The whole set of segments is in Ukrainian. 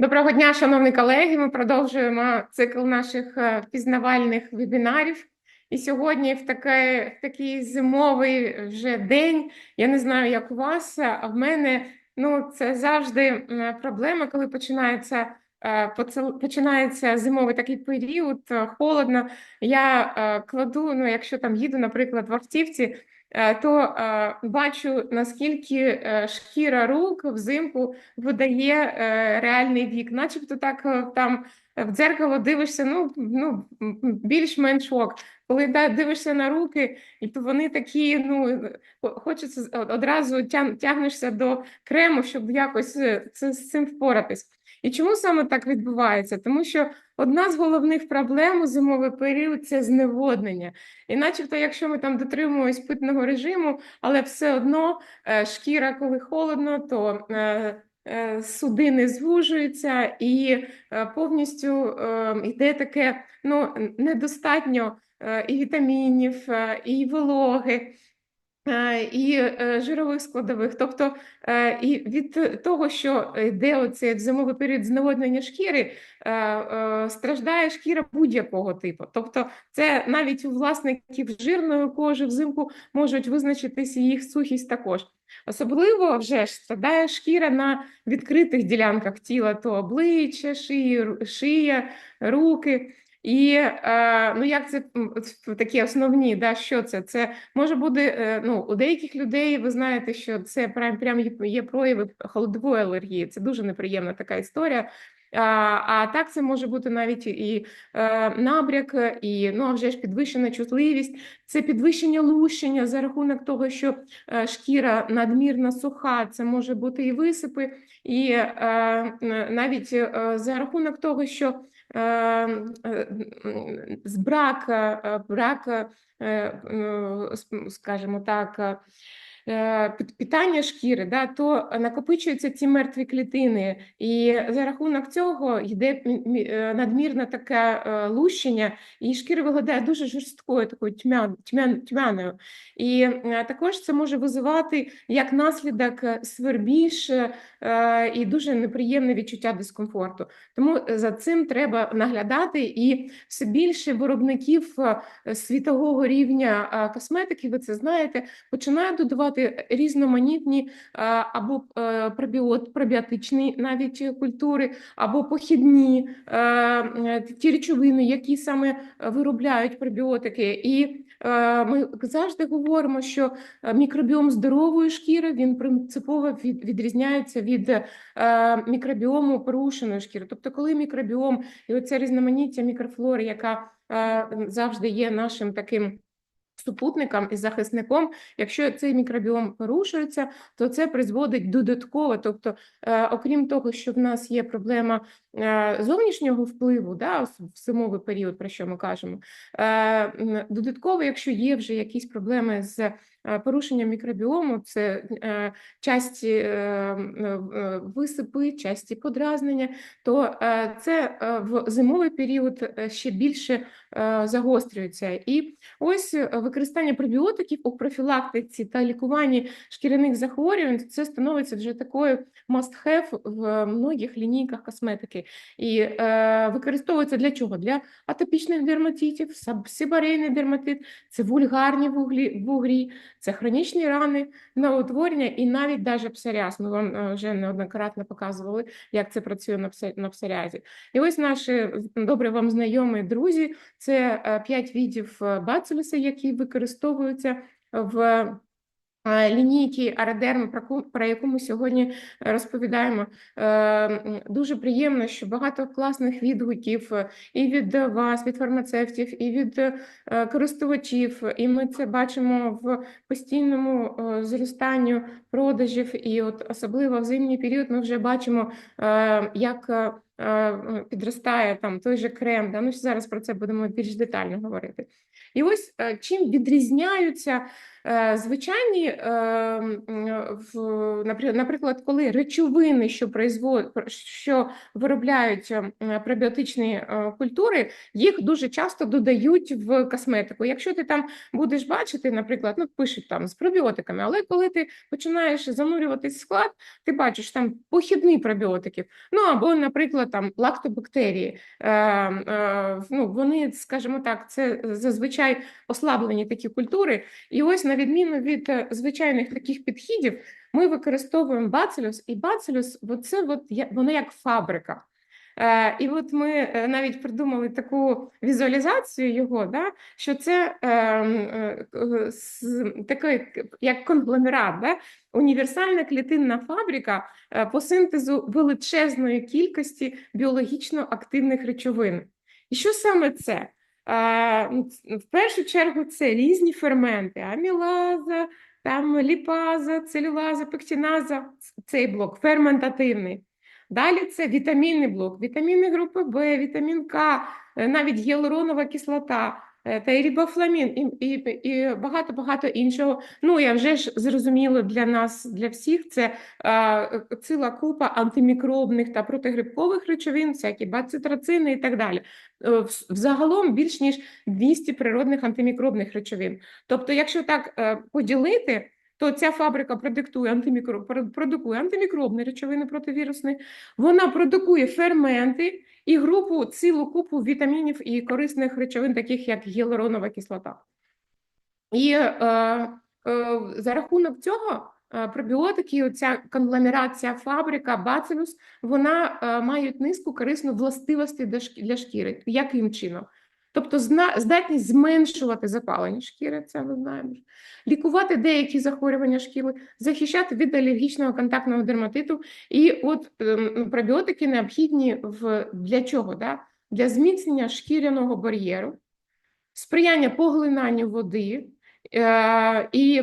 Доброго дня, шановні колеги. Ми продовжуємо цикл наших е, пізнавальних вебінарів. І сьогодні, в такий, в такий зимовий вже день, я не знаю, як у вас, а в мене ну, це завжди проблема, коли починається, е, починається зимовий такий період, е, холодно. Я е, кладу, ну, якщо там їду, наприклад, в автівці, е, то е, бачу, наскільки е, шкіра рук взимку видає е, реальний вік, начебто так е, там в дзеркало дивишся, ну, ну більш-менш ок. Коли да, дивишся на руки, і то вони такі, ну хо- хочеться одразу тягнешся до крему, щоб якось е, це, з цим впоратись. І чому саме так відбувається? Тому що одна з головних проблем у зимовий період це зневоднення. І начебто, якщо ми там дотримуємось питного режиму, але все одно е, шкіра, коли холодно, то е, е, судини звужуються і повністю йде таке ну, недостатньо і вітамінів, і вологи. Е, І е, жирових складових, тобто е, і від того, що йде оцей зимовий період зневоднення шкіри, страждає шкіра будь-якого типу. Тобто, це навіть у власників жирної кожи взимку можуть визначитися їх сухість також. Особливо вже ж страдає шкіра на відкритих ділянках тіла, то обличчя, шиї, шия, руки. І е, ну як це такі основні, да, що це? Це може бути е, ну, у деяких людей, ви знаєте, що це прям, прям є, прояви холодової алергії. Це дуже неприємна така історія. А, а так це може бути навіть і е, набряк, і ну, а вже ж підвищена чутливість, це підвищення лущення за рахунок того, що е, шкіра надмірно суха, це може бути і висипи, і е, навіть е, за рахунок того, що брак, е, брак, е, е, скажімо так, е, питання шкіри, да, то накопичуються ці мертві клітини, і за рахунок цього йде е, надмірне таке е, лущення, і шкіра виглядає дуже жорсткою, такою тьмя, тьмя, тьмяною. І е, також це може визивати як наслідок е, свербіж е, і дуже неприємне відчуття дискомфорту. Тому за цим треба наглядати, і все більше виробників е, світового рівня е, косметики, ви це знаєте, починають додавати різноманітні е, або е, пробіот, пробіотичні навіть культури, або похідні е, ті речовини, які саме виробляють пробіотики. І ми завжди говоримо, що мікробіом здорової шкіри він принципово відрізняється від мікробіому порушеної шкіри. Тобто, коли мікробіом і оця різноманіття мікрофлори, яка завжди є нашим таким. Супутником і захисником, якщо цей мікробіом порушується, то це призводить додатково. Тобто, е, окрім того, що в нас є проблема зовнішнього впливу, да, в зимовий період, про що ми кажемо, е, додатково, якщо є вже якісь проблеми з е, порушенням мікробіому, це е, часті е, е, висипи, часті подразнення, то е, це е, в зимовий період е, ще більше е, загострюється. І ось е, використання пробіотиків у профілактиці та лікуванні шкіряних захворювань це становиться вже такою must-have в многих лінійках косметики. І е, використовується для чого? Для атопічних дерматитів, сибарейний дерматит, це вульгарні вуглі, вугрі, це хронічні рани на і навіть даже псоріаз. Ми вам е, вже неоднократно показували, як це працює на, псоріазі. І ось наші добре вам знайомі друзі, це е, п'ять видів е, бацилюса, які використовуються в лінійки Арадерм, про яку ми сьогодні е, розповідаємо. Е, Дуже приємно, що багато класних відгуків е, і від вас, від фармацевтів, і від е, користувачів. І ми це бачимо в постійному е, зростанню продажів. І от особливо в зимній період ми вже бачимо, е, як е, е, підростає там той же крем. Да? Ну, зараз про це будемо більш детально говорити. І ось е, чим відрізняються Е, Звичайні, е, м, в, напри- наприклад, коли речовини, що производ, що виробляють е, пребіотичні е, культури, їх дуже часто додають в косметику. Якщо ти там будеш бачити, наприклад, ну пишуть там з пробіотиками, але коли ти починаєш занурюватись в склад, ти бачиш там похідний пробіотиків, ну або, наприклад, там лактобактерії. Е, е, ну, вони, скажімо так, це зазвичай ослаблені такі культури. І ось, на відміну від е, звичайних таких підходів, ми використовуємо бацилюс, і бацилюс, це от, воно як фабрика. Е, і от ми е, навіть придумали таку візуалізацію його, да, що це е, е, е, такий як конгломерат, да, універсальна клітинна фабрика по синтезу величезної кількості біологічно активних речовин. І що саме це? Ну, В першу чергу це різні ферменти: амілаза, там ліпаза, целюлаза, пектіназа цей блок ферментативний. Далі це вітамінний блок, вітаміни групи В, вітамін К, е, навіть гіалуронова кислота, та і рибофламін, і, і, і багато-багато іншого. Ну, я вже ж зрозуміло для нас, для всіх, це е, ціла купа антимікробних та протигрибкових речовин, всякі бацитроцини і так далі. Е, Взагалом більш ніж 200 природних антимікробних речовин. Тобто, якщо так е, поділити, то ця фабрика продиктує антимікро... продукує антимікробні речовини противірусні, вона продукує ферменти і групу, цілу купу вітамінів і корисних речовин, таких як гіалуронова кислота. І е, е, за рахунок цього е, пробіотики, оця конгломерація фабрика, бацилюс, вона е, мають низку корисну властивості для шкіри. Яким чином? Тобто здатність зменшувати запалення шкіри, це ми знаємо. Лікувати деякі захворювання шкіри, захищати від алергічного контактного дерматиту. І от ем, пробіотики необхідні в, для чого? Да? Для зміцнення шкіряного бар'єру, сприяння поглинанню води е, і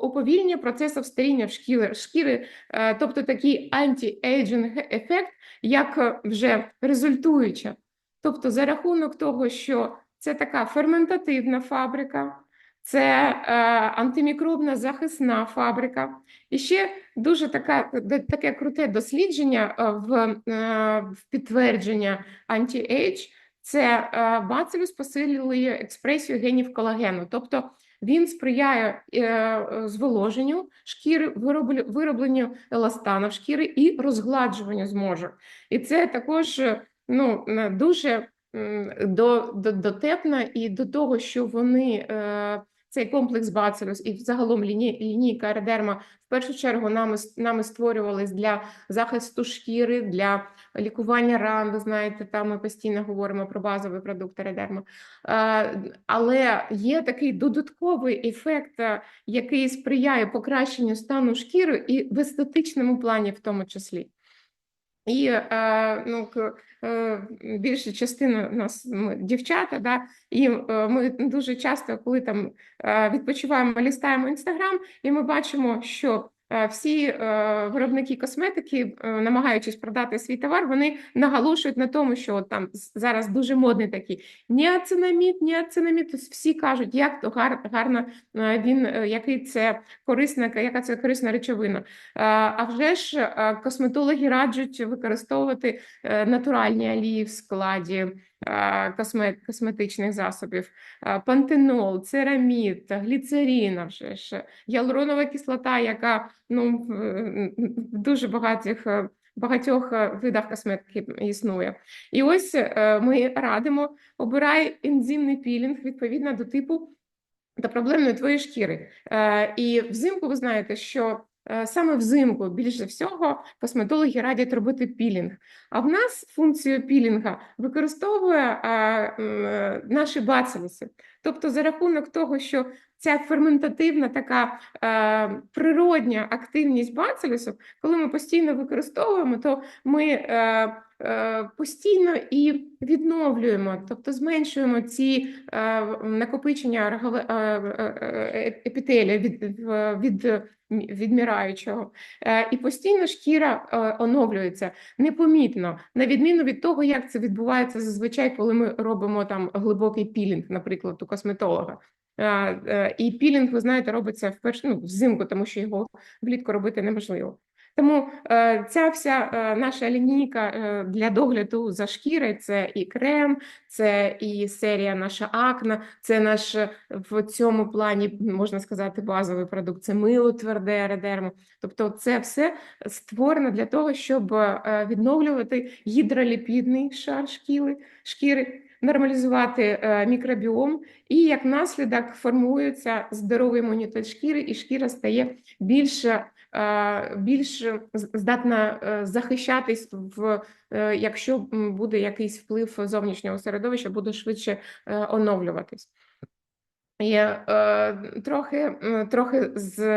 уповільнення процесів старіння в шкіри, шкіри, е, тобто такий анті-ейджинг ефект, як вже результуюча. Тобто, за рахунок того, що це така ферментативна фабрика, це е, антимікробна захисна фабрика. І ще дуже така, таке круте дослідження е, в, е, в підтвердження анті-ейдж це е, бацилюс посилює експресію генів колагену, тобто він сприяє е, зволоженню шкіри, виробленню еластану шкіри і розгладжуванню зможок. І це також е, ну, дуже до, до, дотепно і до того, що вони. е, Цей комплекс бацилюс і загалом ліні, лінійка аеродерма в першу чергу нами, нами створювались для захисту шкіри, для лікування ран. Ви знаєте, там ми постійно говоримо про базовий продукт аеродерма. Е, Але є такий додатковий ефект, е, який сприяє покращенню стану шкіри і в естетичному плані, в тому числі. І ну, е, більша частина нас ми, дівчата, да, і е, ми дуже часто, коли там відпочиваємо, лістаємо інстаграм, і ми бачимо, що всі е, виробники косметики, е, намагаючись продати свій товар, вони наголошують на тому, що от там зараз дуже модний такий ніацинамід, ніацинамід. Тобто всі кажуть, як то гар, гарно е, він, е, який це корисна, яка це корисна речовина. Е, А вже ж е, косметологи раджуть використовувати е, натуральні олії в складі е, косметичних засобів. Е, Пантенол, церамід, гліцерин, а вже ж гіалуронова кислота, яка ну, в дуже багатьох е, багатьох е, видах косметики існує. І ось е, ми радимо обирай ензимний пілінг відповідно до типу та проблемної твоєї шкіри. Е, і взимку ви знаєте, що е, саме взимку більше всього косметологи радять робити пілінг. А в нас функцію пілінга використовує е, м, е, наші бацилуси. Тобто, за рахунок того, що ця ферментативна така е, природня активність бацилюсу, коли ми постійно використовуємо, то ми е, е, постійно і відновлюємо, тобто зменшуємо ці е, накопичення е, е, е, епітелія від, від мі- відмираючого. Е, І постійно шкіра е, оновлюється непомітно, на відміну від того, як це відбувається зазвичай, коли ми робимо там глибокий пілінг, наприклад, у косметолога. Е, І пілінг, ви знаєте, робиться вперше ну, взимку, тому що його влітку робити неможливо. Тому е, ця вся е, наша лінійка е, для догляду за шкірою це і крем, це і серія наша акна, це наш в цьому плані можна сказати базовий продукт. Це мило тверде редермо. Тобто, це все створено для того, щоб відновлювати гідроліпідний шар шкіри, шкіри нормалізувати мікробіом, і як наслідок формується здоровий імунітет шкіри, і шкіра стає більш, більш здатна е, захищатись в е, якщо буде якийсь вплив зовнішнього середовища, буде швидше е, оновлюватись. Я е, трохи, трохи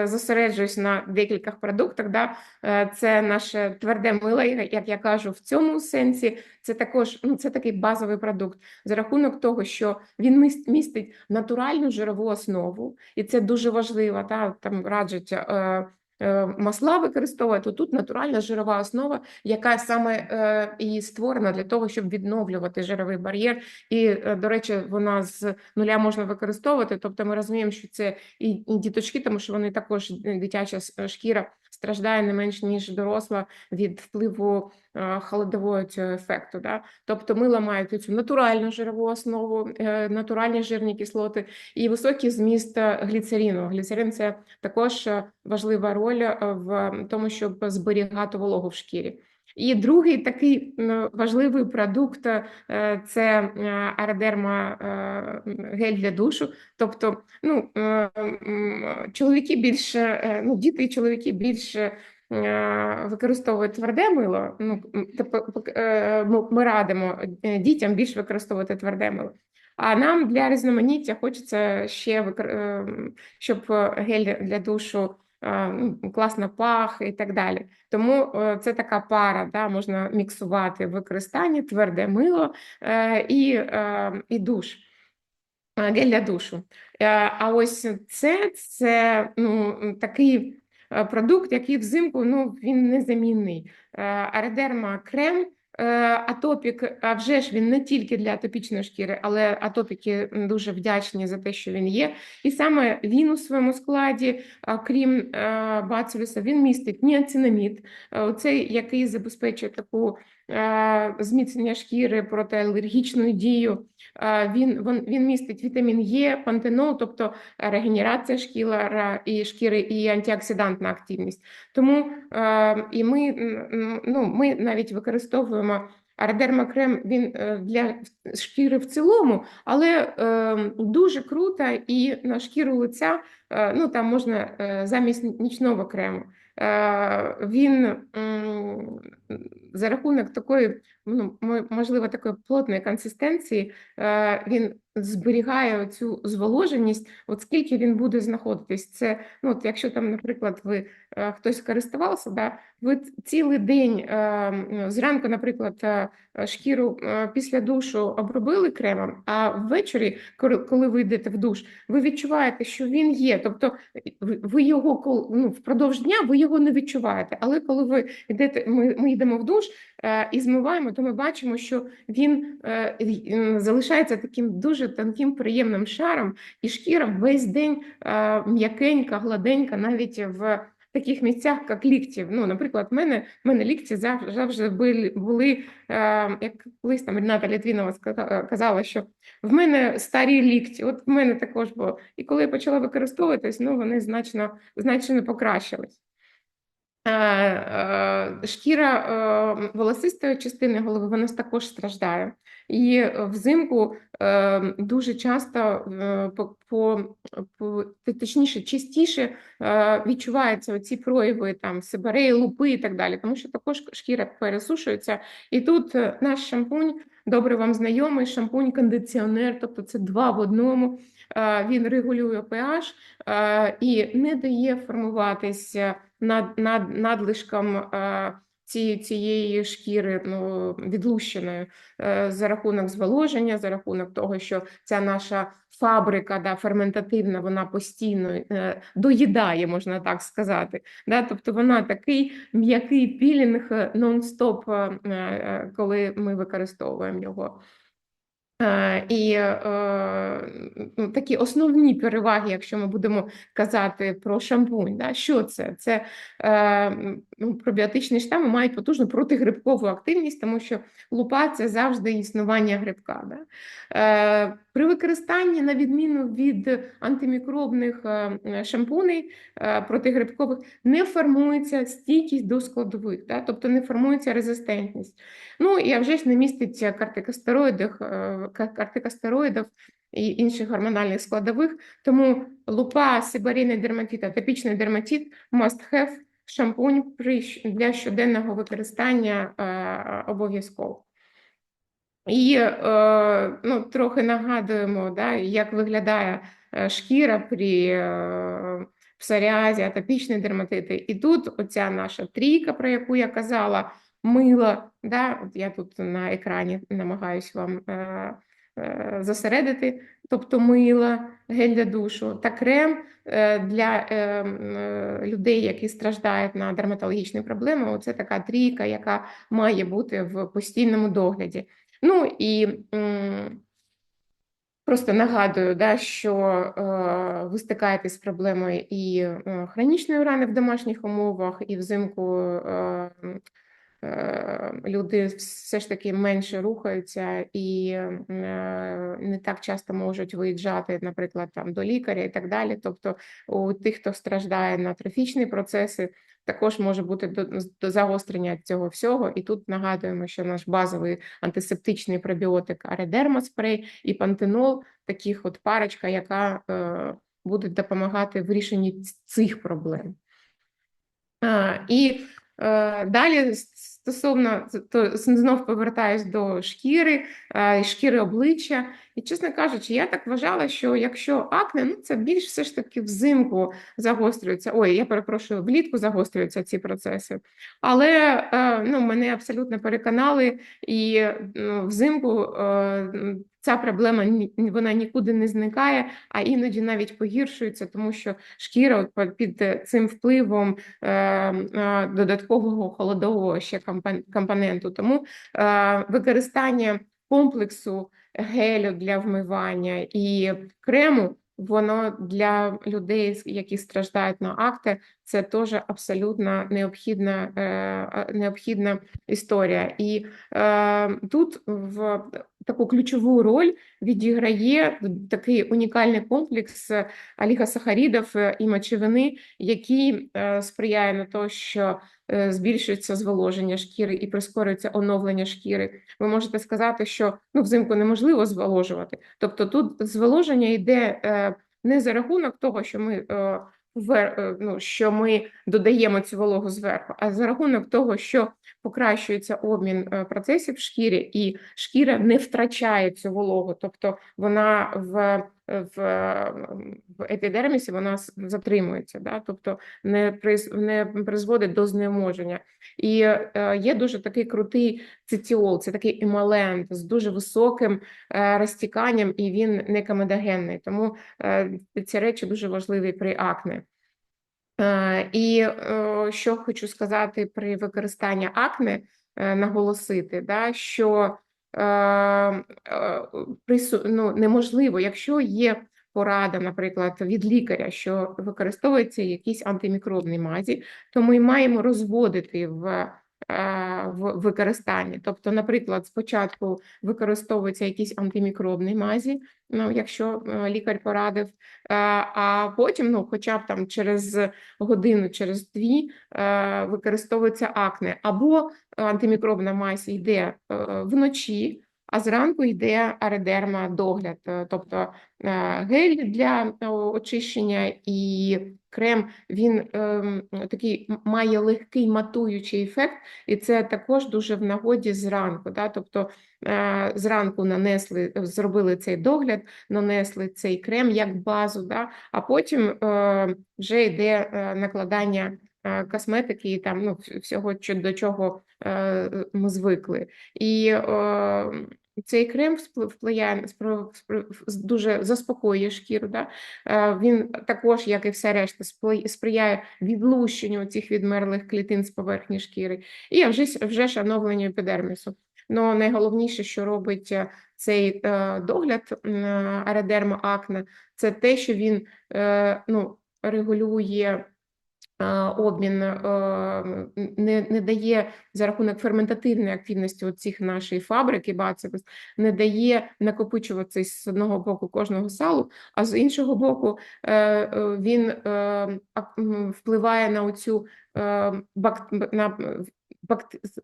зосереджуюсь на декількох продуктах. Да? Е, Це наше тверде мило, як я кажу, в цьому сенсі це також ну, це такий базовий продукт за рахунок того, що він містить натуральну жирову основу, і це дуже важливо. Та? Там раджать е, е, масла використовувати. Тут натуральна жирова основа, яка саме е, і створена для того, щоб відновлювати жировий бар'єр. І, е, до речі, вона з нуля можна використовувати. Тобто ми розуміємо, що це і, діточки, тому що вони також дитяча шкіра страждає не менш ніж доросла від впливу е, холодового цього ефекту. Да? Тобто мила мають цю натуральну жирову основу, е, натуральні жирні кислоти і високий зміст гліцеріну. гліцерину. Гліцерин це також е, важлива роль е, в тому, щоб зберігати вологу в шкірі. І другий такий важливий продукт е, це е, е, гель для душу. Тобто, ну, чоловіки більше, ну, діти і чоловіки більше використовують тверде мило. Ну, е, ми- радимо дітям більше використовувати тверде мило. А нам для різноманіття хочеться ще щоб гель для душу ну, класно пах і так далі. Тому е, це така пара, да, можна міксувати в використанні тверде мило е, і, е, і душ. е, Гель для душу. А ось це, це ну, такий продукт, який взимку ну, він незамінний. Аредерма крем, атопік, а вже ж він не тільки для атопічної шкіри, але атопіки дуже вдячні за те, що він є. І саме він у своєму складі, крім е, бацилюса, він містить ніацинамід, е, цей, який забезпечує таку е, зміцнення шкіри проти алергічну дію. Е, Він, він, він містить вітамін Е, пантенол, тобто регенерація шкіра і шкіри і антиоксидантна активність. Тому е, і ми, ну, ми навіть використовуємо Ардермакрем він е, для шкіри в цілому, але е, дуже круто і на шкіру лиця, е, ну там можна замість нічного крему. Він за рахунок такої, ну, можливо, такої плотної консистенції, він зберігає цю зволоженість, от скільки він буде знаходитись. Це, ну, от якщо там, наприклад, ви е, хтось користувався, да, ви цілий день е, зранку, наприклад, е, шкіру після душу обробили кремом, а ввечері, коли- коли ви йдете в душ, ви відчуваєте, що він є. Тобто ви його ну, впродовж дня ви його не відчуваєте. Але коли ви йдете, ми, ми йдемо в душ і змиваємо, то ми бачимо, що він е, залишається таким дуже тонким, приємним шаром, і шкіра весь день е, м'якенька, гладенька, навіть в таких місцях, як лікті. Ну, наприклад, в мене, в мене лікті зав- завжди були, були е, як колись там Рената Літвінова казала, що в мене старі лікті, от в мене також було. І коли я почала використовуватись, ну вони значно, значно покращились. Е, е, Шкіра е, волосистої частини голови вона також страждає. І взимку дуже часто по, по, точніше, частіше відчуваються оці прояви там сибиреї, лупи і так далі, тому що також шкіра пересушується. І тут наш шампунь добре вам знайомий, шампунь-кондиціонер, тобто це два в одному. Він регулює pH і не дає формуватися над, над надлишком е, ці, цієї шкіри ну, відлущеної е, за рахунок зволоження, за рахунок того, що ця наша фабрика да, ферментативна, вона постійно е, доїдає, можна так сказати. Да? Тобто вона такий м'який пілінг нон-стоп, коли ми використовуємо його. Е, І е, такі основні переваги, якщо ми будемо казати про шампунь, да, що це? Це е, ну, пробіотичні штами мають потужну протигрибкову активність, тому що лупа це завжди існування грибка. Да? Е, При використанні, на відміну від антимікробних е, шампуней протигрибкових, не формується стійкість до складових, да? тобто не формується резистентність. Ну і а вже ж не містить кортикостероїдів, е, кортикостероїдів і інших гормональних складових. Тому лупа, сибарійний дерматит, атопічний дерматит must have шампунь для щоденного використання е, обов'язково. І е, ну, трохи нагадуємо, да, як виглядає е, шкіра при псоріазі, атопічні дерматити. І тут оця наша трійка, про яку я казала, мило. Да, от Я тут на екрані намагаюся вам е, е, зосередити, тобто мило, гель для душу та крем е, для е, е, людей, які страждають на дерматологічні проблеми. Оце така трійка, яка має бути в постійному догляді. Ну і Просто нагадую, да, що е, ви стикаєтесь з проблемою і е, хронічної рани в домашніх умовах, і взимку е, люди все ж таки менше рухаються і е, не так часто можуть виїжджати, наприклад, там до лікаря і так далі. Тобто, у тих, хто страждає на трофічні процеси, також може бути до, до загострення цього всього. І тут нагадуємо, що наш базовий антисептичний пробіотик аредермоспрей і пантенол, таких от парочка, яка е, буде допомагати в рішенні цих проблем. А, І е, далі стосовно то знов повертаюсь до шкіри, е, шкіри обличчя. І, чесно кажучи, я так вважала, що якщо акне, ну це більш все ж таки взимку загострюється. Ой, я перепрошую, влітку загострюються ці процеси. Але е, ну, мене абсолютно переконали, і ну, взимку е, ця проблема вона нікуди не зникає, а іноді навіть погіршується, тому що шкіра під цим впливом додаткового холодового ще компоненту. Тому використання комплексу гелю для вмивання і крему, воно для людей, які страждають на акте, це теж абсолютно необхідна е, необхідна історія. І е, тут в таку ключову роль відіграє такий унікальний комплекс алігосахарідів і мочевини, який сприяє на те, що збільшується зволоження шкіри і прискорюється оновлення шкіри. Ви можете сказати, що ну, взимку неможливо зволожувати. Тобто тут зволоження йде е, не за рахунок того, що ми е, ну, що ми додаємо цю вологу зверху, а за рахунок того, що покращується обмін процесів в шкірі, і шкіра не втрачає цю вологу, тобто вона в в в епідермісі вона затримується, да? тобто не приз, не призводить до знеможення. І е, є дуже такий крутий цитіол, це такий емалент з дуже високим е, розтіканням, і він не комедогенний. Тому е, ці речі дуже важливі при акне. Е, і е, що хочу сказати при використанні акне, е, наголосити, да, що ну, неможливо, якщо є порада, наприклад, від лікаря, що використовується якісь антимікробні мазі, то ми маємо розводити в в використанні. Тобто, наприклад, спочатку використовуються якісь антимікробні мазі, ну, якщо е, лікар порадив, а потім, ну, хоча б там через годину, через дві, використовується акне, або антимікробна мазь йде е, вночі а зранку йде аредерма догляд, е, тобто е, гель для е, очищення і крем він такий має легкий матуючий ефект, і це також дуже в нагоді зранку. Да? Тобто зранку нанесли, зробили цей догляд, нанесли цей крем як базу, да? а потім вже йде накладання. Косметики і там ну всього до чого е, ми звикли, і е, цей крем впливає дуже заспокоює шкіру. Да? Е, він також, як і все решта, сприяє відлущенню цих відмерлих клітин з поверхні шкіри, і вже вже ж оновленню епідермісу. але найголовніше, що робить е, цей е, догляд е, аеродерма акне, це те, що він е, ну, регулює е, обмін, не, не дає за рахунок ферментативної активності цих нашої фабрики, бацилус, не дає накопичуватися з одного боку кожного салу, а з іншого боку, е, е, він е, впливає на оцю на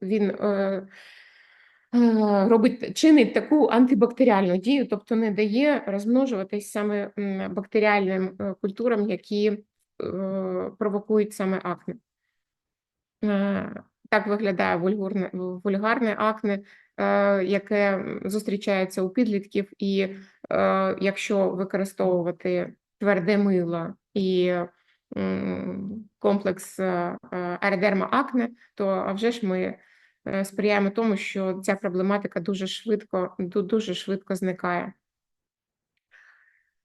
він робить чинить таку антибактеріальну дію, тобто не дає розмножуватись саме бактеріальним культурам, які провокують саме акне. Е, Так виглядає вульгарне, вульгарне акне, е, яке зустрічається у підлітків, і е, якщо використовувати тверде мило і комплекс е, е, аеродерма акне, то а вже ж ми е, сприяємо тому, що ця проблематика дуже швидко, дуже швидко зникає.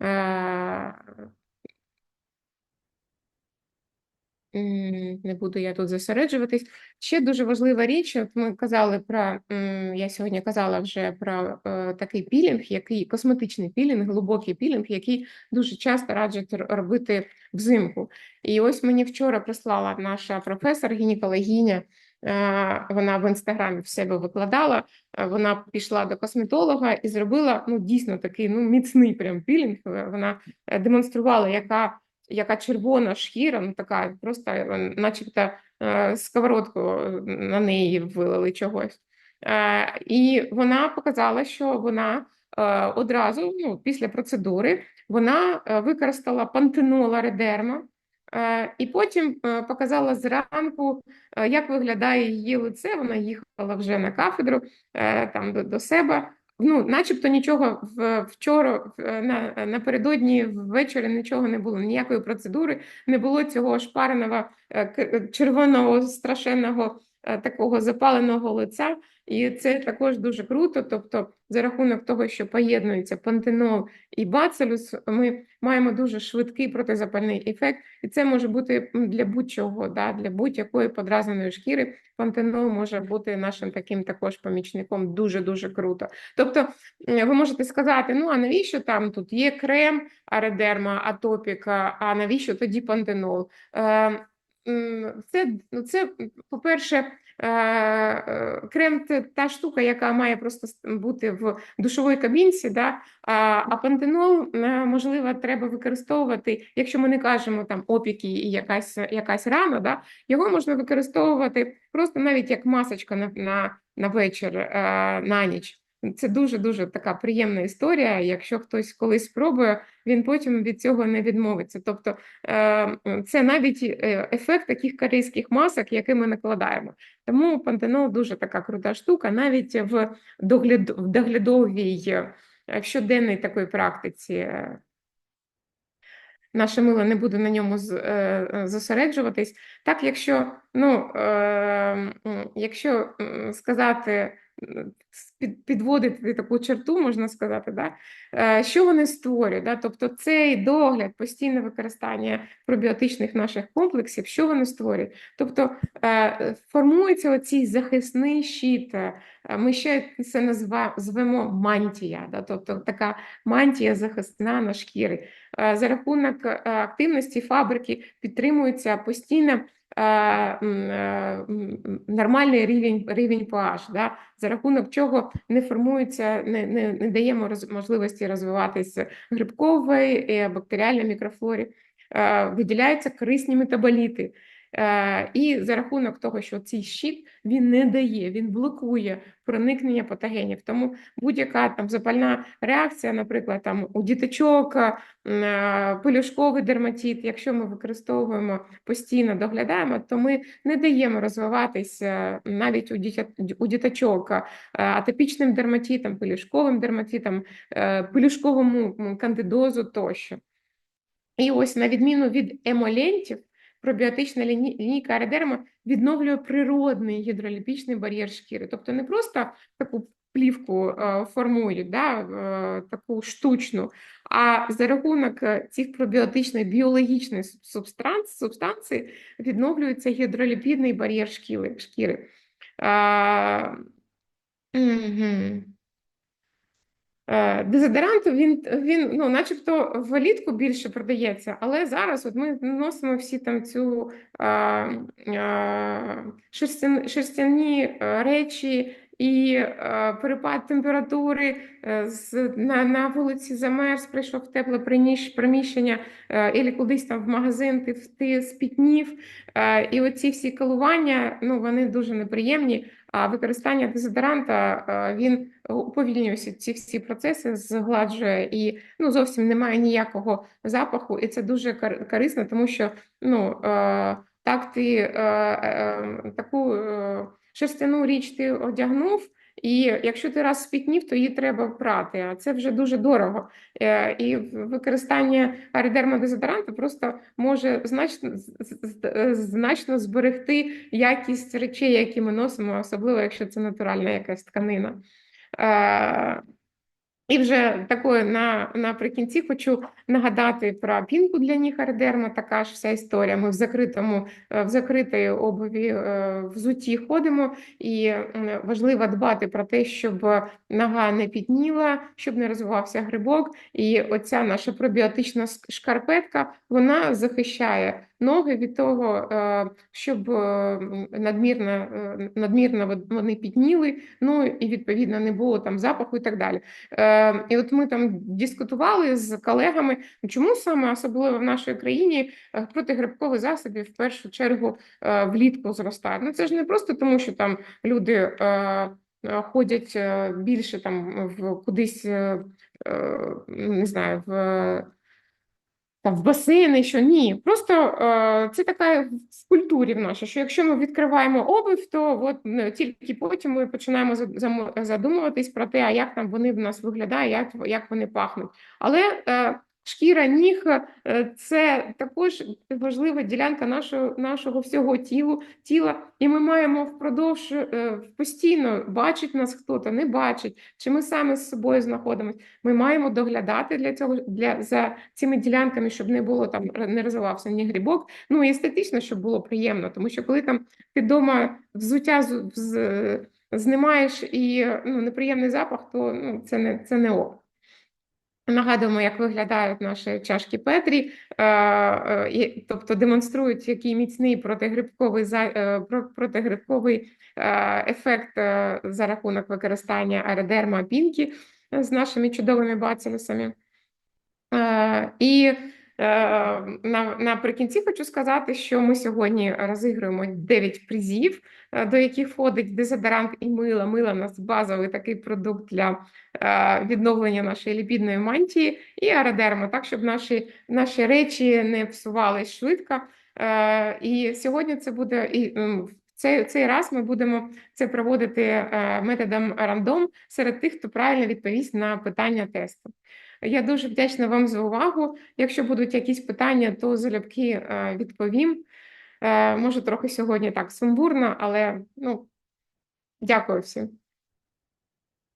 Е, М, Не буду я тут зосереджуватись. Ще дуже важлива річ. От ми казали про я сьогодні казала вже про е, такий пілінг, який косметичний пілінг, глибокий пілінг, який дуже часто раджать робити взимку. І ось мені вчора прислала наша професор, гінекологиня. е, Вона в інстаграмі в себе викладала. е, Вона пішла до косметолога і зробила ну дійсно такий ну міцний прям пілінг. Вона демонструвала, яка яка червона шкіра, ну така просто е, начебто е, сковородку е, на неї вилили чогось. І вона показала, що вона одразу, ну, після процедури, вона використала пантенол аредерма, е, і потім показала зранку, як виглядає її лице. Вона їхала вже на кафедру там до, до себе. Ну, начебто нічого вчора на, напередодні ввечері нічого не було, ніякої процедури, не було цього шпареного е, червоного страшенного е, такого запаленого лиця. І це також дуже круто. Тобто, за рахунок того, що поєднується пантенол і бацилюс, ми маємо дуже швидкий протизапальний ефект, і це може бути для будь-чого, да, для будь-якої подразненої шкіри. Пантенол може бути нашим таким також помічником. Дуже дуже круто. Тобто, ви можете сказати: ну а навіщо там тут є крем аредерма, атопіка, а навіщо тоді пантенол? Е, Це, ну, це, по-перше, е, е, крем це та штука, яка має просто бути в душовій кабінці, да? а, пантенол, е, можливо, треба використовувати, якщо ми не кажемо там опіки і якась, якась рана, да? його можна використовувати просто навіть як масочка на, на, на вечір, е, на ніч. Це дуже-дуже така приємна історія. Якщо хтось колись спробує, він потім від цього не відмовиться. Тобто е, це навіть е, ефект таких корейських масок, які ми накладаємо. Тому пантенол дуже така крута штука, навіть в догляд, в доглядовій е, в щоденній такої практиці. Наше мило не буде на ньому зосереджуватись. Так, якщо, ну, якщо сказати, підводити таку черту, можна сказати, да? е, що вони створюють? Да? Тобто цей догляд, постійне використання пробіотичних наших комплексів, що вони створюють? Тобто е, формується оцей захисний щит, е, ми ще це назва, звемо мантія, да? тобто така мантія захисна на шкірі. Е, За рахунок активності фабрики підтримується м, нормальний рівень, рівень pH, да? за рахунок чого не формується, не, не, не даємо роз, можливості розвиватися грибкової, е, бактеріальній мікрофлорі, Е, виділяються корисні метаболіти. Е, І за рахунок того, що цей щит він не дає, він блокує проникнення патогенів. Тому будь-яка там запальна реакція, наприклад, там у діточок, е, пелюшковий дерматит, якщо ми використовуємо постійно доглядаємо, то ми не даємо розвиватися навіть у у діточок е, атопічним дерматитам, пелюшковим дерматитам, е, пелюшковому кандидозу тощо. І ось на відміну від емолентів, пробіотична лінійка аеродерма відновлює природний гідроліпічний бар'єр шкіри. Тобто не просто таку плівку е, формують, да, е, таку штучну, а за рахунок е, цих пробіотичної біологічної суб- субстанц- субстанції відновлюється гідроліпідний бар'єр шкіри. шкіри. Е, Е, Дезодорант він, він ну, начебто влітку більше продається, але зараз от ми носимо всі там цю а, шерстян- шерстяні е, речі і е, перепад температури е, з, на, на вулиці замерз, прийшов в тепле приміщення, е, і кудись там в магазин ти, ти спітнів. Е, і оці всі коливання, ну, вони дуже неприємні. Використання дезодоранта е, він уповільнює ці всі процеси, згладжує і ну зовсім немає ніякого запаху, і це дуже кор- корисно, тому що ну е, так ти е, е, таку шерстяну річ ти одягнув. І якщо ти раз спітнів, то її треба прати, а це вже дуже дорого. Е, І використання аеродермодезодоранту просто може значно, з- значно зберегти якість речей, які ми носимо, особливо якщо це натуральна якась тканина. І вже такою на, наприкінці хочу нагадати про пінку для ніг Аеродерма. Така ж вся історія. Ми в закритому, е, в закритій обуві е, взуті ходимо, і важливо дбати про те, щоб нога не підніла, щоб не розвивався грибок. І оця наша пробіотична шкарпетка вона захищає ноги від того, е, щоб е, надмірно, е, надмірно вони підніли, ну і відповідно не було там запаху і так далі. І от ми там дискутували з колегами, чому саме особливо в нашій країні протигрибкові засоби в першу чергу влітку зростають. Ну це ж не просто тому, що там люди ходять більше там в кудись, не знаю, в там в басейни, що ні. Просто е, це така в культурі в нашій, що якщо ми відкриваємо обувь, то от ну, тільки потім ми починаємо задумуватись про те, а як там вони в нас виглядають, як, як вони пахнуть. Але е, шкіра ніг е, це також важлива ділянка нашого, нашого всього тілу, тіла, і ми маємо впродовж е, постійно бачить нас хто-то, не бачить, чи ми саме з собою знаходимося. Ми маємо доглядати для цього для за цими ділянками, щоб не було там не розвивався ні грибок. Ну і естетично, щоб було приємно, тому що коли там ти вдома взуття з, з, знімаєш і ну, неприємний запах, то ну, це не це не ок. Нагадуємо, як виглядають наші чашки Петрі, е, е, тобто демонструють, який міцний протигрибковий е, протигрибковий ефект за рахунок використання аеродерма пінкі е, з нашими чудовими бацилусами. І наприкінці хочу сказати, що ми сьогодні розігруємо 9 призів, е, до яких входить дезодорант і мило. Мило у нас базовий такий продукт для е, відновлення нашої ліпідної мантії і аеродерма, так щоб наші, наші речі не псувались швидко. Е, І сьогодні це буде і цей, цей раз ми будемо це проводити е, методом рандом серед тих, хто правильно відповість на питання тесту. Я дуже вдячна вам за увагу. Якщо будуть якісь питання, то залюбки е, відповім. Е, Може, трохи сьогодні так сумбурно, але ну, дякую всім.